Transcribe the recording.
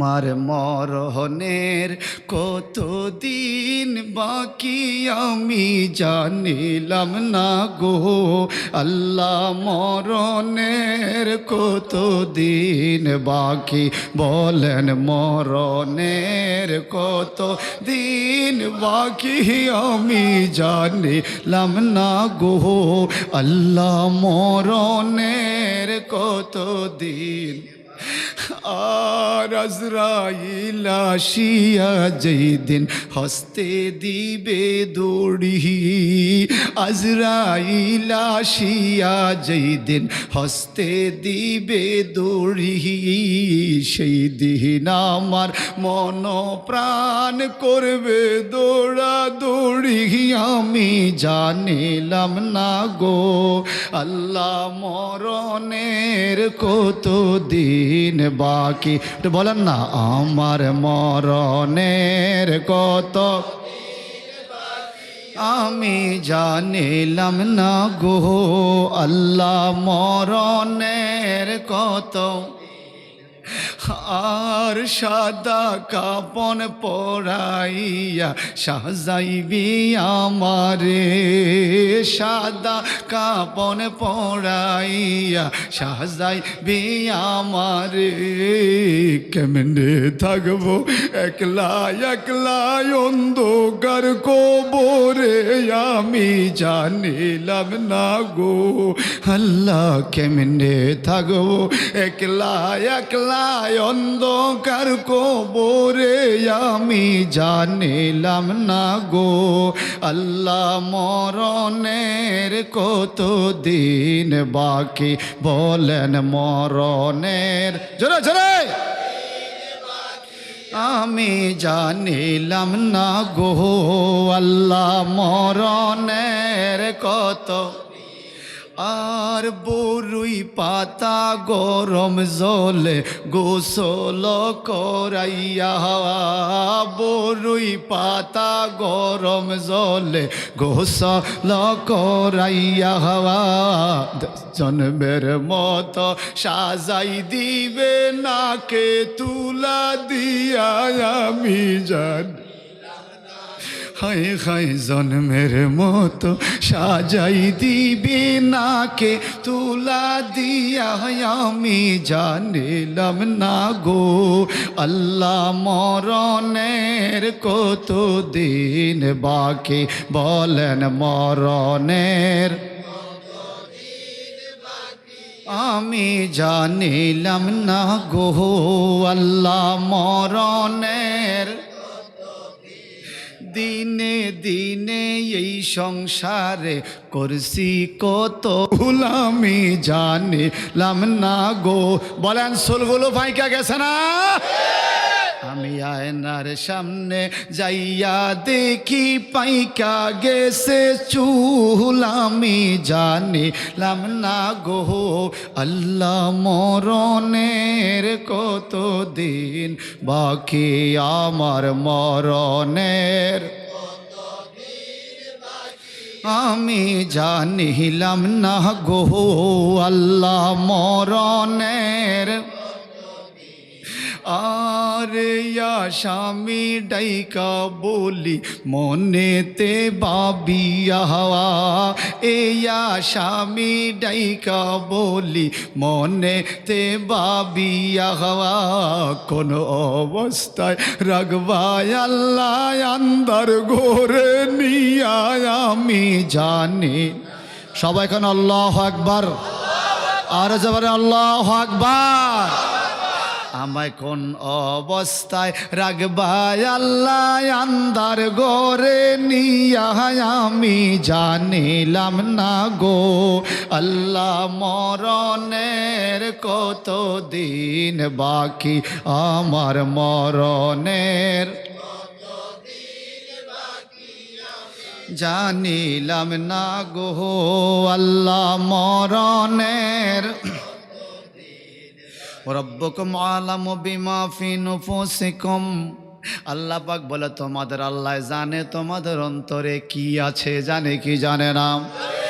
মার মরহনের কতদিন বাকি আমি জানিলাম না গো। আল্লাহ মরণের কতদিন বাকি বলেন, মরণের কত দিন বাকি আমি জানিলাম না গো। আল্লাহ মরণের কত দিন আর আজরাইল আসিয়া যেই দিন হস্তে দিবে দৌড়ি, আজরাইল আসিয়া যেই দিন হস্তে দিবে দৌড়ি, সেই দিন আমার মন প্রাণ করবে দৌড়া দৌড়ি আমি জানিলাম না গো, আল্লাহ মরণের কত দিন বাকি। একটু বলেন না আমার মরণের কত? আমি জানিলাম না গো আল্লাহ মরণের কত? আর সাদা কাপন পরাইয়া সাজাইবি আমারে। সাদা কাপন পরাইয়া সাজাইবি আমারে। কেমনে থাকব? একলা একলা অন্ধকার কবরে আমি জানিলাম না গো। আল্লাহ, কেমনে থাকব? একলা একলা অন্ধকার কবরে, আমি জানিলাম না গো, আল্লাহ মরণের কত দিন বাকি? বলেন মরণের, জোরে জোরে! আমি জানিলাম না গো, আল্লাহ মরণের কত আর বরুই পাতা গরম জলে গোসল করাইয়া, বরুই পাতা গরম জলে গোসল করাইয়া হওয়া জন্মের মত সাজাই দিবে নাকে তুলা দিয়া, আমি জানি হাই হাই জন্মের মতো সাজাই দিবি নাকে তুলা দিয়া আমি জানিলাম না গো। আল্লাহ মরণের কত দিন বাকি বলেন মরণের। আমি জানিলাম না গো আল্লাহ মরণের দিনে দিনে এই সংসারে করছি কত ভুল আমি জানিলাম না গো। বলেন সোলগুলো ভাইকা গেছে না? আমি আয়নার সামনে যাইয়া দেখি পাইকা গেছে চুল, আমি জানিলাম, না গো, আল্লাহ মরণের কত দিন বাকি? আমার মরণের আমি জানিলাম, না গো, আল্লাহ মরণের আরে স্বামী ডাইকা বলি, মনেতে বাবিয়া হওয়া এয়া স্বামী ডাইকা বলি, মনেতে বাবিয়া হওয়া কোন অবস্থায় রাগবায় আল্লাহ আন্দার ঘোরে নিয়া আমি জানি। সবাই এখন আল্লাহ আকবার। আর যাবারে আল্লাহ আকবার। আমায় কোন অবস্থায় রাখবাই আল্লাহ আন্দার গোরে নিয়া আমি জানিলাম না গো। আল্লাহ মরণের কত দিন বাকি? আমার মরণের জানিলাম না গো। আল্লাহ মরণের রব্বকুম আলামু বিমা ফি নুফুসিকুম। আল্লাহ পাক বলে, তোমাদের আল্লাহ জানে তোমাদের অন্তরে কি আছে জানে কি জানে না।